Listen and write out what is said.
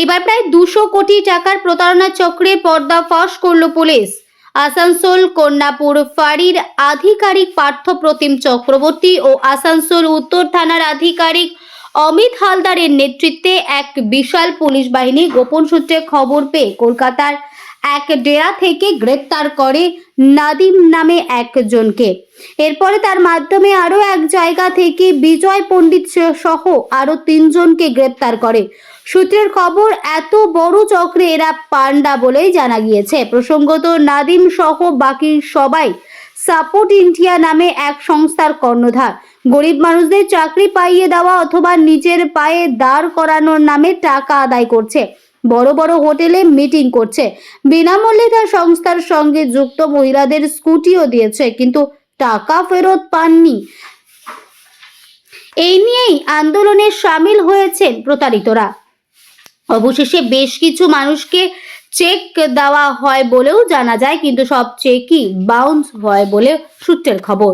এবার প্রায় দুশো কোটি টাকার প্রতারণা চক্রে পর্দা ফাঁস করল পুলিশ। আসানসোল, কন্যাপুর, ফাঁড়ির আধিকারিক পার্থ প্রতিম চক্রবর্তী ও আসানসোল উত্তর থানার আধিকারিক অমিত হালদারের নেতৃত্বে এক বিশাল পুলিশ বাহিনী গোপন সূত্রে খবর পেয়ে কলকাতার এক ডেরা থেকে গ্রেপ্তার করে নাদিম নামে একজনকে। এরপরে তার মাধ্যমে আরও এক জায়গা থেকে বিজয় পণ্ডিত সহ আরও তিনজনকে গ্রেপ্তার করে। সূত্রের খবর, এত বড় চক্রে এরা পান্ডা বলেই জানা গিয়েছে। প্রসঙ্গত, নাদিম সহ বাকি সবাই সাপোর্ট ইন্ডিয়া নামে এক সংস্থার কর্ণধার। গরিব মানুষদের চাকরি পাইয়ে দেওয়া অথবা নিজের পায়ে দাঁড় করানোর নামে টাকা আদায় করছে। বড় বড় হোটেলে মিটিং করছে। বিনামূল্যে তার সংস্থার সঙ্গে যুক্ত মহিলাদের স্কুটিও দিয়েছে, কিন্তু টাকা ফেরত পাননি। এই নিয়েই আন্দোলনে সামিল হয়েছেন প্রতারিতরা। অবশেষে বেশ কিছু মানুষকে চেক দেওয়া হয় বলেও জানা যায়, কিন্তু সব চেকই বাউন্স হয় বলে সূত্রের খবর।